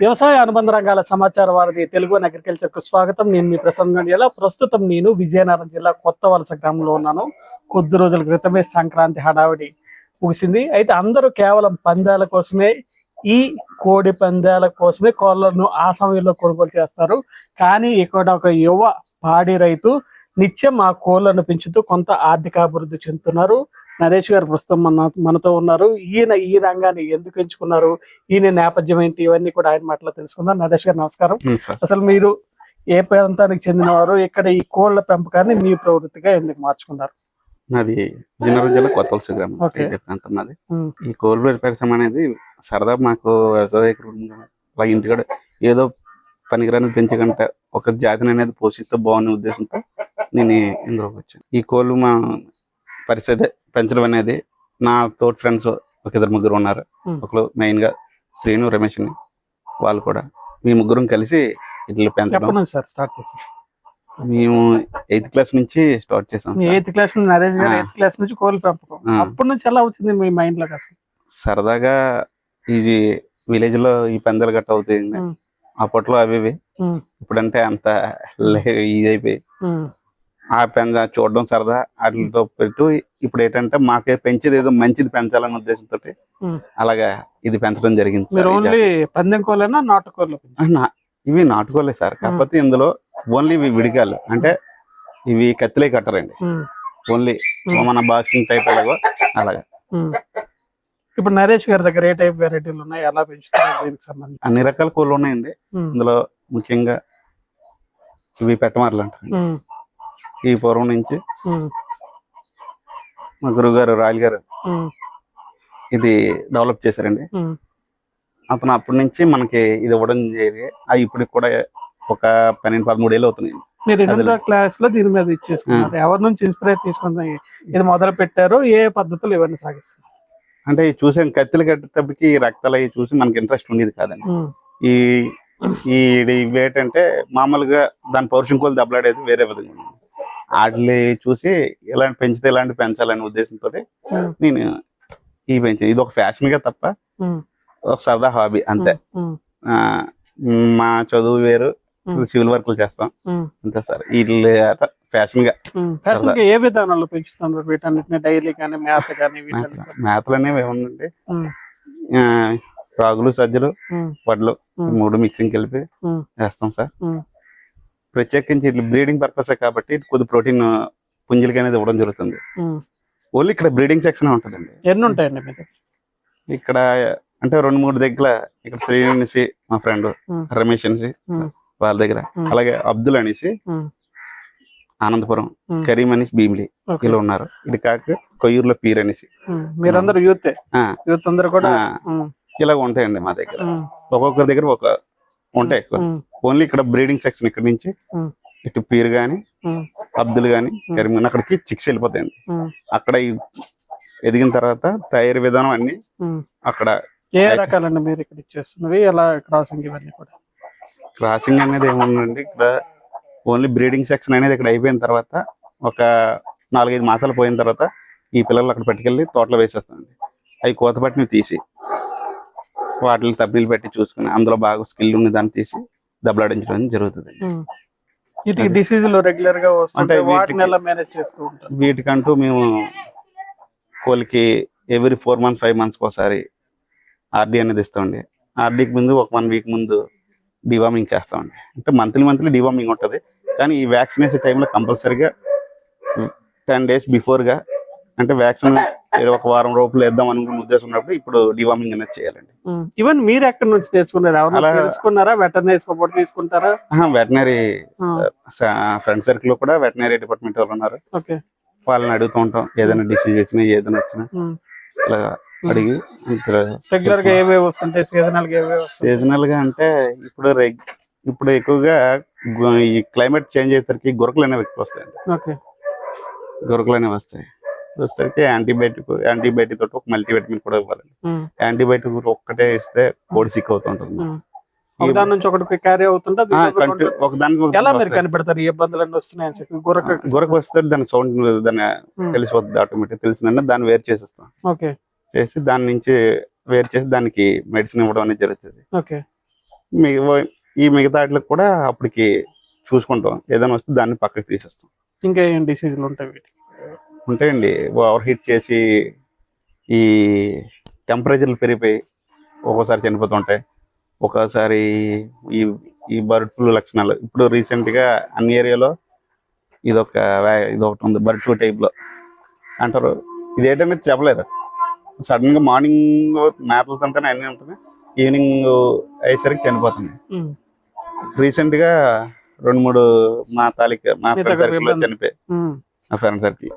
వ్యవసాయ అనుబంధ రంగాల సమాచార వారిది తెలుగు అగ్రికల్చర్కు స్వాగతం. నేను మీ ప్రసన్న గండియాల. ప్రస్తుతం నేను విజయనగరం జిల్లా కొత్త వలస గ్రామంలో ఉన్నాను. కొద్ది రోజుల క్రితమే సంక్రాంతి హడావిడి ముగిసింది. అయితే అందరూ కేవలం పందాల కోసమే ఈ కోడి పందాల కోసమే కోళ్ళను ఆ సమయంలో కొనుగోలు చేస్తారు. కానీ ఇక్కడ ఒక యువ పాడి రైతు నిత్యం ఆ కోళ్ళను పెంచుతూ కొంత ఆర్థికాభివృద్ధి చెందుతున్నారు. నరేష్ గారు ప్రస్తుతం మన మనతో ఉన్నారు. ఈయన ఈ రంగాన్ని ఎందుకు ఎంచుకున్నారు? ఈయన నేపథ్యం ఏంటి? ఇవన్నీ కూడా ఆయన మాటలో తెలుసుకుందాం. నరేష్ గారు నమస్కారం. అసలు మీరు ఏ ప్రాంతానికి చెందినవారు? ఇక్కడ ఈ కోళ్ళ పెంపకాన్ని మీ ప్రవృత్తిగా ఎందుకు మార్చుకున్నారు? నాది విజయనగరం జిల్లా కొత్త వలస గ్రామం ప్రాంతం నాది? ఈ కోల్బేరు పరిశ్రమ అనేది సరదా మాకు వ్యవసాయ కుటుంబం అలా ఇంటికాడ ఏదో పనికిరాని పెంచకంట ఒక జాతిని అనేది పోషిస్తే బాగునే ఉద్దేశంతో నేను ఇందులోకి వచ్చాను. ఈ కోళ్ళు మా పరిస్థితి పెంచడం అనేది నా తోటి ఫ్రెండ్స్ ఒక ఇద్దరు ముగ్గురు ఉన్నారు. ఒకరు మెయిన్గా శ్రీను రమేష్ అని వాళ్ళు కూడా మీ ముగ్గురం కలిసి ఇట్లా పెంచడం సార్ స్టార్ట్ చేశారు మేము ఎయిత్ క్లాస్ నుంచి స్టార్ట్ చేసాం. ఎయిత్ క్లాస్ నుంచి నరేష్ గారు. ఎయిత్ క్లాస్ నుంచి కోళ్ళ పెంపకం. అప్పటి నుంచి ఎలా వచ్చింది మీ మైండ్లోకి అసలు సరదాగా ఈ విలేజ్లో ఈ పందాలు గట్ట అవుతాయి. అప్పట్లో అవి ఇప్పుడంటే అంత లే- ఇదైపోయి ఉమ్, ఆ పెంద చూడడం సరదా. వాటితో పెట్టు. ఇప్పుడు ఏంటంటే మాకే పెంచేది ఏదో మంచిది పెంచాలనే ఉద్దేశంతో. అలాగా ఇది పెంచడం జరిగింది పందెం కోళ్ళైనా నాటు కోళ్ళు జాతి. ఆ, నా- ఇవి నాటుకోలే సార్. కాకపోతే ఇందులో ఓన్లీ ఇవి విడిగాలు అంటే ఇవి కత్తిలే కట్టరండి. ఓన్లీ. మన బాక్సింగ్ టైప్ అలాగా. ఉమ్. ఇప్పుడు నరేష్ గారి దగ్గర ఏ టైప్ వెరైటీలు ఉన్నాయి? ఎలా పెంచుతారు దీనికి సంబంధించి? అన్ని రకాల కోళ్ళు ఉన్నాయండి. ఇందులో ముఖ్యంగా ఇవి పెట్టమార్లు అంటారు ఈ పూర్వం నుంచి మా గురువు గారు రాయల్ గారు ఇది డెవలప్ చేశారండి. అతను అప్పటి నుంచి మనకి ఇది ఇవ్వడం జరిగి అది ఇప్పుడు కూడా ఒక పన్నెండు పదమూడు ఏళ్ళు అవుతున్నాయి. మీరు ఎనిమిదో. క్లాస్లో దీని మీద ఇచ్చేసుకున్నారు ఎవరి నుంచి ఇన్స్పైర్ తీసుకుని ఇది మొదలు పెట్టారు ఏ పద్ధతులు ఇవన్నీ సాగిస్తారు అంటే చూసాం కత్తిలు కట్టేటప్పటికి రక్తాలు అవి చూసి మనకి ఇంట్రెస్ట్ ఉండేది కాదండి. ఈ ఈ ఇవి ఏంటంటే మామూలుగా దాని పౌరుషం కోలు దెబ్బలాడేది వేరే విధంగా ఉంది వాటిని చూసి ఇలాంటి పెంచితే ఇలాంటి పెంచాలనే ఉద్దేశంతో నేను ఈ పెంచాను. ఇది ఒక ఫ్యాషన్గా తప్ప ఒక సరదా హాబీ అంతే. మా చదువు వేరు. సివిల్ వర్క్లు చేస్తాం. అంతే సార్. వీళ్ళు ఫ్యాషన్గా ఏ విధానంలో వీటన్నిటిని? డైలీ కానీ మేత కానీ మేతలు అనేవి ఆ, రాగులు సజ్జలు వడ్లు. మూడు మిక్సింగ్ కలిపి. వేస్తాం సార్. ప్రత్యేకించి ఇట్లా బ్రీడింగ్ పర్పస్ కాబట్టి కొద్ది ప్రోటీన్ పుంజులకి అనేది ఇవ్వడం జరుగుతుంది. ఓన్లీ ఇక్కడ బ్రీడింగ్ సెక్షన్ ఉంటుందండి ఎన్ని ఉంటాయండి ఇక్కడ అంటే రెండు మూడు దగ్గర ఇక్కడ శ్రీ అనేసి మా ఫ్రెండ్. రమేష్ అనేసి. వాళ్ళ దగ్గర. అలాగే అబ్దుల్ అనేసి. ఆనందపురం. కరీం అనేసి భీమిలి. వీళ్ళు ఉన్నారు ఇది కాక కొయ్యూరులో పీర్ అనేసి. మీరందరూ యూత్ యూత్ అందరూ కూడా ఇలా ఉంటాయండి మా దగ్గర ఒక్కొక్కరి దగ్గర ఒక ఉంటాయి ఉమ్, ఓన్లీ ఇక్కడ బ్రీడింగ్ సెక్షన్ ఇక్కడ నుంచి. ఇటు పీర్ గాని అబ్దుల్ గాని కరీం గాని అక్కడికి చిక్స్ వెళ్ళిపోతాయండి. అక్కడ ఎదిగిన తర్వాత తయారీ విధానం అన్ని. అక్కడ ఏ రకాలండి మీరు ఇక్కడ ఇచ్చేస్తున్నవి? ఎలా క్రాసింగ్ ఇవన్నీ కూడా? క్రాసింగ్ అనేది ఏముందండి? ఇక్కడ ఓన్లీ బ్రీడింగ్ సెక్షన్ అనేది ఇక్కడ అయిపోయిన తర్వాత ఒక నాలుగైదు మాసాలు పోయిన తర్వాత ఈ పిల్లలు అక్కడ పట్టుకెళ్ళి తోటలో వేసేస్తామండి అవి కోత పట్టినవి తీసి. వాటిని తబ్బీలు పెట్టి చూసుకుని అందులో బాగా స్కిల్ ఉన్న దాన్ని తీసి దెబ్బలాడించడం జరుగుతుంది. రెగ్యులర్గా వస్తుంటే అంటే వాటిని వీటికి- ఎలా మేనేజ్ చేస్తూ ఉంటారు? వీటికంటూ మేము కోళ్ళకి ఎవ్రీ ఫోర్ మంత్స్ ఫైవ్ మంత్స్కి ఒకసారి ఆర్డీ అనేది ఇస్తామండి. ఆర్డీకి ముందు ఒక వన్ వీక్ ముందు డివార్మింగ్ చేస్తామండి. అంటే మంత్లీ మంత్లీ డివార్మింగ్ ఉంటుంది. కానీ ఈ వ్యాక్సిన్ వేసే టైంలో కంపల్సరీగా టెన్ డేస్ బిఫోర్గా అంటే వ్యాక్సిన్ ఒక వారం రూపాయలు వేద్దాం అనుకున్న ఉద్దేశం ఉన్నప్పుడు ఇప్పుడు డివార్మింగ్ అనేది చేయాలండి. ఈవెన్ మీరు ఎక్కడి నుంచి నేర్చుకున్నారు ఎవరైనా తెలుసుకున్నారా? వెటర్నరీ సపోర్ట్ తీసుకుంటారా? వెటనరీ ఆ, ఫ్రెండ్ సర్కిల్లో కూడా వెటనరీ డిపార్ట్మెంట్ వాళ్ళు ఉన్నారు. ఓకే. వాళ్ళని అడుగుతూ ఉంటాం ఏదైనా డిసీజ్ వచ్చినా ఏదైనా వచ్చినా. ఇలా అడిగి రెగ్యులర్గా ఏవే వస్తుంటాయి? సీజనల్గా సీజనల్గా అంటే ఇప్పుడు ఇప్పుడు ఎక్కువగా ఈ క్లైమేట్ చేంజ్ అయ్యేసరికి గురకలు అనేవి ఎక్కువ వస్తాయండి. గురకలు అనేవి వస్తాయి. వచ్చేసరికి యాంటీబయాటిక్ యాంటీబయాటిక్ తోటి ఒక మల్టీవిటమిన్ కూడా ఇవ్వాలండి. యాంటీబయాటిక్ ఒక్కటే ఇస్తే కోడి సిక్ అవుతూ ఉంటుంది ఉమ్. ఒక దాని నుంచి ఒకటి క్యారీ అవుతుంటే అది ఆ, ఇంకొకటి కంటి- ఉంటుంది. ఒక దానికి ఒక ఎలా దానికి మీరు వస్తాయి. కనిపెడతారు? ఈ ఇబ్బందులు అన్నీ వస్తున్నాయని చెప్పి గురక గురక వస్తే దాని సౌండ్ దాన్ని ఉమ్, తెలిసిపోతుంది ఆటోమేటిక్ తెలిసిన దాన్ని వేరు చేసేస్తాం. ఓకే. చేసి దాని నుంచి వేరు చేసి దానికి మెడిసిన్ ఇవ్వడం అనేది జరుగుతుంది. ఓకే. ఈ మిగతా వాటికి కూడా అప్పటికి చూసుకుంటాం. ఏదైనా వస్తే దాన్ని పక్కకి తీసేస్తాం. ఇంకా ఏం డిసీజులు ఉంటాయి ఉంటాయండి. ఓవర్ హీట్ చేసి ఈ టెంపరేచర్లు పెరిగిపోయి ఒక్కోసారి చనిపోతుంటాయి. ఒక్కోసారి ఈ ఈ బర్డ్ ఫ్లూ లక్షణాలు. ఇప్పుడు recent గా అన్ని ఏరియాలో ఇదొక ఇదొకటి ఉంది బర్డ్ ఫ్లూ లో అంటారు ఇది ఏంటనేది చెప్పలేరు. సడన్గా మార్నింగ్ మేతలు తింటానే అన్నీ ఉంటున్నాయి. ఈవినింగ్ అయ్యేసరికి చనిపోతున్నాయి. ఉమ్, Recent గా రెండు మూడు మా తాలిక మా ఫ్రెండ్ దగ్గర సర్కిల్ మా ఫ్రెండ్ సర్కిల్.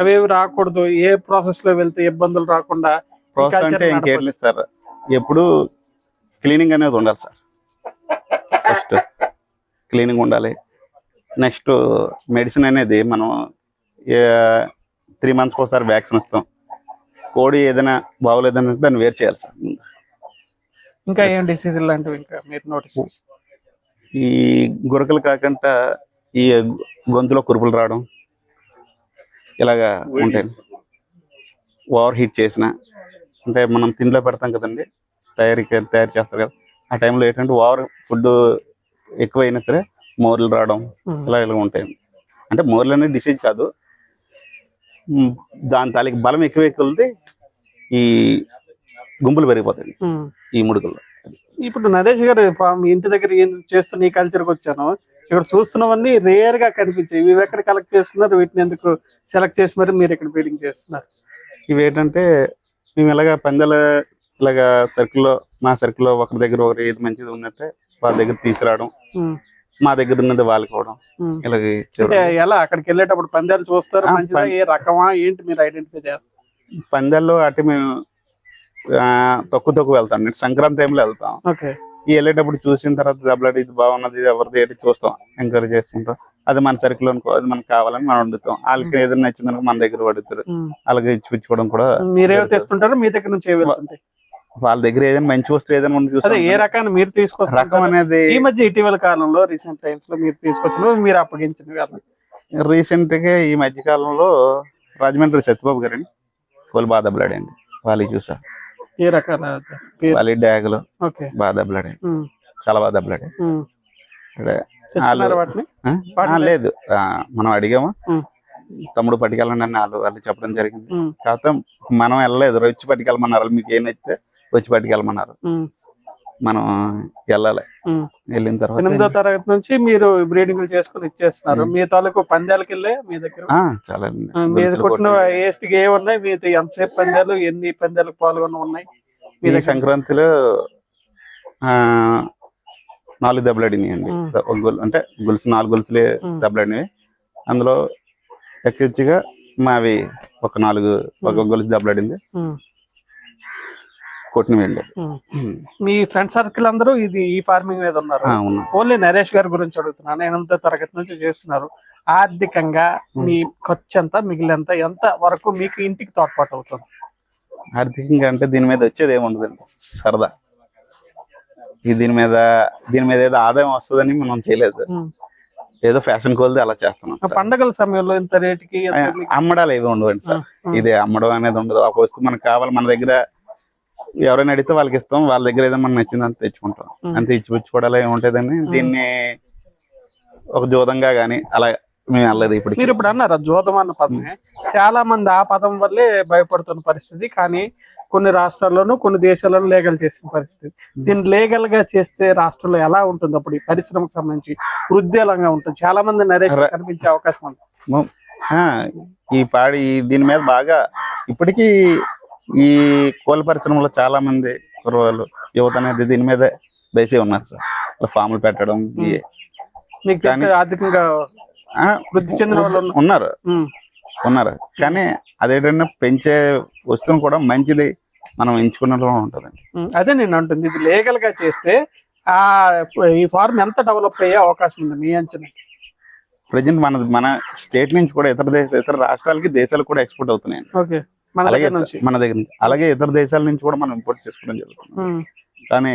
అవేవి రాకూడదు ఏ ప్రాసెస్లో వెళ్తే ఇబ్బందులు రాకుండా ప్రాసెస్ అంటే ఇంకేం. లేదు సార్. ఎప్పుడు క్లీనింగ్ అనేది ఉండాలి సార్. ఫస్ట్ క్లీనింగ్ ఉండాలి. నెక్స్ట్ మెడిసిన్ అనేది మనం త్రీ మంత్స్కి ఒకసారి వ్యాక్సిన్ ఇస్తాం. కోడి ఏదైనా బాగోలేదని దాన్ని వేరు చేయాలి సార్. ఇంకా ఏం డిసీజ్ లాంటివి ఇంకా మీరు నోటీస్ ఈ గురకలు కాకుండా ఈ గొంతులో కురుపులు రావడం ఇలాగా ఉంటాయి. ఓవర్ హీట్ చేసిన. అంటే మనం తిండిలో పెడతాం కదండి. తయారీ తయారు చేస్తారు కదా. ఆ టైంలో ఏంటంటే ఓవర్ ఫుడ్ ఎక్కువ అయినా సరే మోర్లు రావడం ఇలా ఇలా ఉంటాయి. అంటే మోర్లు అనేది డిసీజ్ కాదు. దాని తాలూకు బలం ఎక్కువ ఎక్కువ ఈ గుంపులు పెరిగిపోతాయి. ఈ ముడుకుల్లో ఇప్పుడు నరేష్ గారు ఇంటి దగ్గర ఏం చేస్తున్న ఈ కల్చర్కి వచ్చాను. ఇక్కడ చూస్తున్నవన్నీ రేర్గా కనిపించాయి. ఇవి ఎక్కడ కలెక్ట్ చేసుకున్నారు వీటిని ఎందుకు సెలెక్ట్ చేసి మరి మీరు ఇక్కడ ఫీడింగ్ చేస్తున్నారు. ఇవి ఏంటంటే మేము ఇలాగ పందాల ఇలాగా సర్కిల్లో మా సర్కిల్లో ఒకరి దగ్గర ఒకరు ఏది మంచిది ఉన్నట్టే వాళ్ళ దగ్గర తీసుకురావడం మా దగ్గర ఉన్నది వాళ్ళకి ఇవ్వడం ఉమ్. ఇలాగ. ఎలా అక్కడికి వెళ్ళేటప్పుడు పందాలు చూస్తారు? మంచిదా? ఏ రకమా? ఏంటి మీరు ఐడెంటిఫై చేస్తారు? పందాల్లో అటు మేము తక్కువ తక్కువ వెళ్తాం. సంక్రాంతి టైంలో వెళ్తాం. ఓకే. ఈ వెళ్ళేటప్పుడు చూసిన తర్వాత దెబ్బలాడి ఇది బాగున్నది ఇది ఎవరిది ఏంటి చూస్తాం ఎంకరేజ్ చేసుకుంటాం. అది మన సర్కిల్ అనుకో అది మనకు కావాలని మనం వండుతాం వాళ్ళకి ఏదైనా నచ్చిందనుకో మన దగ్గర పడుతారు అలాగే ఇచ్చి పుచ్చుకోవడం కూడా జరుగుతుంది. తెస్తుంటారు? మీ దగ్గర నుంచి వాళ్ళ దగ్గర ఏదైనా మంచి వస్తువు ఏదైనా మనం అదే ఏ రకాన్ని మీరు రకం తీసుకొస్తారు అనేది ఈ మధ్య ఇటీవల కాలంలో రీసెంట్ టైమ్స్లో మీరు తీసుకొచ్చిన మీరు అప్పగించిన రీసెంట్గా ఈ మధ్య కాలంలో రాజమండ్రి సత్యబాబు గారండి వాళ్ళు బాగా దెబ్బలాడండి వాళ్ళు చూసా ఏ రకాల వాళ్ళ డ్యాగులు బాగా చాలా బాగా? ఆ, లేదు. మనం అడిగాము. తమ్ముడు పట్టుకెళ్ళండి అని వాళ్ళు వాళ్ళు చెప్పడం జరిగింది. కాకపోతే మనం వెళ్ళలేదు. వచ్చి పట్టుకెళ్ళమన్నారు. మీకు ఏం నచ్చితే వచ్చి పట్టుకెళ్ళమన్నారు. మనం వెళ్ళాలి. వెళ్ళిన తర్వాత ఎనిమిదో తరగతి నుంచి మీరు బ్రీడింగ్ చేసుకుని ఇచ్చేస్తున్నారు. మీ తాలూకు పందాలకి వెళ్ళే మీ దగ్గర? చాలా అండి. మీరు కొట్టిన ఏస్టికి ఏ ఉన్నాయి మీ ఎంతసేపు పందాలు ఎన్ని పందాలకు పాల్గొన్న ఉన్నాయి? మీ సంక్రాంతిలో ఆ నాలుగు. ఒక గొలు అంటే గొలుసు నాలుగు గొలుసులే. దెబ్బలాడినవి అందులో ఎక్కిచ్చిగా మావి ఒక నాలుగు ఒక. గొలుసు దెబ్బలాడింది ఉమ్, కొట్టినవండి ఉమ్. మీ ఫ్రెండ్ సర్కిల్ అందరూ ఇది ఈ ఫార్మింగ్ మీద ఉన్నారు. ఓన్లీ నరేష్ గారి గురించి అడుగుతున్నాను. ఎనిమిదో తరగతి నుంచి చేస్తున్నారు. ఆర్థికంగా మీ ఖర్చు ఎంత మిగిలినంత ఎంత వరకు మీకు ఇంటికి తోడ్పాటు అవుతుంది? ఆర్థికంగా అంటే దీని మీద వచ్చేది ఏమి ఉండదండి సరదా దీని మీద దీని మీద ఏదో ఆదాయం వస్తుందని మనం చేయలేదు. ఏదో ఫ్యాషన్ కోల్ది అలా చేస్తున్నాం. పండగల సమయంలో ఇంత రేటుకి అమ్మడాలు ఏవి ఉండవండి సార్. ఇది అమ్మడం అనేది ఉండదు. ఒక వస్తువు మనకు కావాలి మన దగ్గర ఎవరైనా అడిగితే వాళ్ళకి ఇస్తాం. వాళ్ళ దగ్గర ఏదో మనకు నచ్చింది అంత తెచ్చుకుంటాం. అంతే ఇచ్చి పుచ్చుకోవడాలు ఏముంటదని దీన్ని ఒక జోదంగా గానీ అలా మేము వెళ్ళలేదు ఇప్పుడు మీరు ఇప్పుడు అన్నారు జోదం అన్న పదమే. చాలా మంది ఆ పదం వల్లే భయపడుతున్న పరిస్థితి. కానీ కొన్ని రాష్ట్రాల్లోనూ కొన్ని దేశాలలో లీగల్ చేసిన పరిస్థితి. దీన్ని లీగల్గా చేస్తే రాష్ట్రంలో ఎలా ఉంటుంది? అప్పుడు ఈ పరిశ్రమకు సంబంధించి వృద్ధేలంగా ఉంటుంది. చాలా మంది నరేష్ కనిపించే అవకాశం ఉంది. ఆ, ఈ పాడి దీని మీద బాగా ఇప్పటికీ ఈ కోళ్ళ పరిశ్రమలో చాలా మంది కుర్రవాళ్ళు యువత అనేది దీని మీద బేసే ఉన్నారు సార్. ఫాములు పెట్టడం ఆర్థికంగా ఉన్నారు. ఉన్నారు. కానీ అదేంటంటే పెంచే వస్తువును కూడా మంచిది మనం ఎంచుకున్నట్లు ఉంటుందండి. అదే నేను అంటుంది ఇది లీగల్గా చేస్తే ఆ ఈ ఫార్మ్ ఎంత డెవలప్ అయ్యే అవకాశం ఉంది మీ అంచనా? ప్రజెంట్ మన మన స్టేట్ నుంచి కూడా ఇతర దేశ ఇతర రాష్ట్రాలకి దేశాలకు కూడా ఎక్స్పోర్ట్ అవుతున్నాయి ఓకే. మన అలాగే దగ్గర నుంచి. మన దగ్గర నుంచి. అలాగే ఇతర దేశాల నుంచి కూడా మనం ఇంపోర్ట్ చేసుకోవడం జరుగుతుంది. కానీ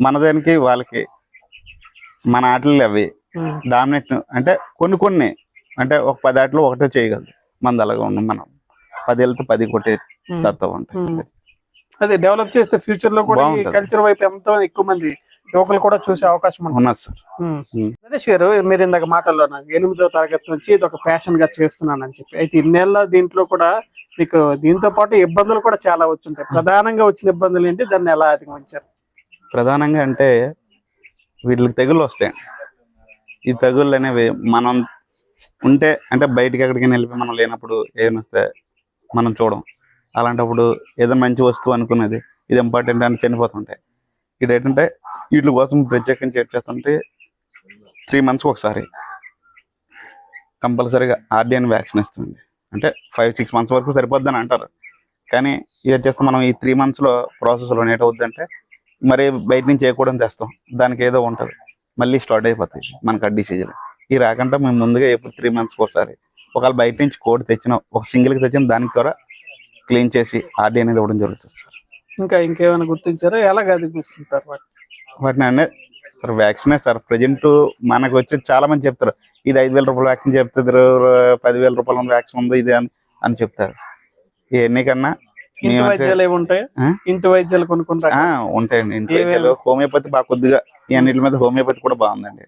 మన దానికి వాళ్ళకి మన ఆటలు అవి డామినేట్ అంటే కొన్ని కొన్ని అంటే ఒక పది ఆటలు ఒకటే చేయగలదు. మనది అలాగే ఉన్నాం మనం. పది వెళ్తే పది కొట్టే. సత్తా ఉంటాయి. అదే డెవలప్ చేస్తే ఫ్యూచర్లో కూడా. కల్చర్ వైపు ఎంతో ఎక్కువ మంది యువకులు కూడా చూసే అవకాశం ఉన్నది సార్. నరేష్ గారు మీరు ఇందాక మాటల్లో నాకు ఎనిమిదో తరగతి నుంచి ఇది ఒక ప్యాషన్గా చేస్తున్నానని చెప్పి. అయితే ఇన్నేళ్ళ దీంట్లో కూడా మీకు దీంతో పాటు ఇబ్బందులు కూడా చాలా వచ్చుంటాయి. ప్రధానంగా వచ్చిన ఇబ్బందులు ఏంటి? దాన్ని ఎలా అధిగమించారు? ప్రధానంగా అంటే వీటికి తెగుళ్ళు వస్తాయి. ఈ తెగుళ్ళు అనేవి మనం ఉంటే అంటే బయటికి ఎక్కడికి వెళ్ళిపోయి మనం లేనప్పుడు ఏమైనా మనం చూడం. అలాంటప్పుడు ఏదో మంచి వస్తువు అనుకున్నది ఇది ఇంపార్టెంట్ అని చనిపోతుంటాయి. ఇది ఏంటంటే వీటి కోసం ప్రత్యేకించి ఏం చేస్తుంటే త్రీ మంత్స్కి ఒకసారి. కంపల్సరీగా ఆర్డిఎన్ వ్యాక్సిన్ ఇస్తుంది అంటే ఫైవ్ సిక్స్ మంత్స్ వరకు సరిపోద్దని అంటారు. కానీ ఇది చేస్తే మనం ఈ త్రీ మంత్స్లో ప్రాసెస్లో అంటే మరి బయట నుంచి చేయకూడదు తెస్తాం. దానికి ఏదో ఉంటది. మళ్ళీ స్టార్ట్ అయిపోతాయి మనకు ఆ డిసీజులు ఈ రాకుండా మేము ముందుగా ఎప్పుడు త్రీ మంత్స్కి ఒకసారి ఒకవేళ బయట నుంచి కోడి తెచ్చిన ఒక సింగిల్కి తెచ్చిన దానికి కూడా క్లీన్ చేసి ఆర్డీ అనేది ఇవ్వడం జరుగుతుంది సార్. ఇంకా ఇంకేమైనా గుర్తించారో ఎలాగ అధిగమిస్తుంటారు వాటిని? వాటిని అనే సార్ వ్యాక్సినే సార్? ప్రజెంట్ మనకు వచ్చి చాలా మంది చెప్తారు ఇది ఐదు వేల రూపాయల వ్యాక్సిన్ చెప్తారు పదివేల రూపాయల వ్యాక్సిన్ ఉంది ఇది అని అని చెప్తారు. ఇవన్నీ కన్నా ఇంటి వైద్యాలు ఉంటాయి? ఇంటి వైద్యాలు కొనుక్కుంటారు? ఆ, ఉంటాయండి. ఇంటి? వైద్యాలు హోమియోపతి బాగా కొద్దిగా ఈ అన్నిటి మీద హోమియోపతి కూడా బాగుందండి.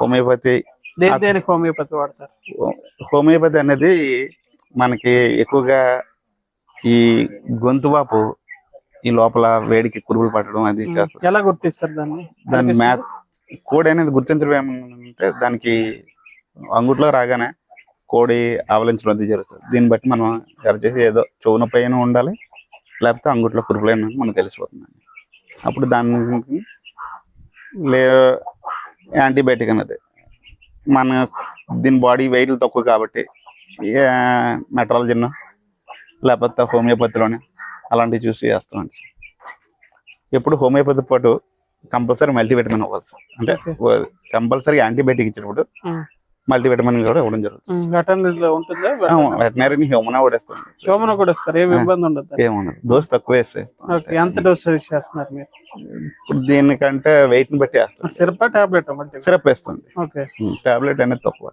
హోమియోపతి దేనికి హోమియోపతి వాడతారు? హోమియోపతి అనేది మనకి ఎక్కువగా ఈ గొంతు వాపు ఈ లోపల వేడికి కురుపులు పట్టడం అది ఎలా గుర్తిస్తారు దాన్ని? దాని మ్యాథ్ కోడి అనేది గుర్తించడం ఏమంటే దానికి అంగుట్లో రాగానే కోడి ఆవలించడం అది జరుగుతుంది. దీన్ని బట్టి మనం ఎర చేసి ఏదో చెవున పైన ఉండాలి లేకపోతే అంగుట్లో కురుపులైన మనకు తెలిసిపోతుంది. అప్పుడు దానికి లే యాంటీబయాటిక్ అనేది మన దీని బాడీ వెయిట్ తక్కువ కాబట్టి మెట్రాలజిన్ లేకపోతే హోమియోపతిలోనే అలాంటివి చూసి చేస్తామండి సార్. ఎప్పుడు హోమియోపతి పాటు కంపల్సరీ మల్టీవిటమిన్ ఇవ్వాలి సార్. అంటే కంపల్సరీ యాంటీబయాటిక్ ఇచ్చినప్పుడు. మల్టీవిటమిన్ కూడా ఇవ్వడం జరుగుతుంది వెటర్నరీలో ఉంటుందా? వెటనరీ హ్యూమన్ కూడా ఇస్తాం. కూడా ఇస్తారు? ఏమి ఇబ్బంది ఉండదు ఏముండదు డోస్ తక్కువ వేస్తాయి ఎంత డోస్ చేస్తున్నారు మీరు? ఇప్పుడు దీనికంటే వెయిట్ని బట్టి వేస్తాం సిరపా టాబ్లెట్ సిరప్ వేస్తుంది టాబ్లెట్ అనేది తక్కువ.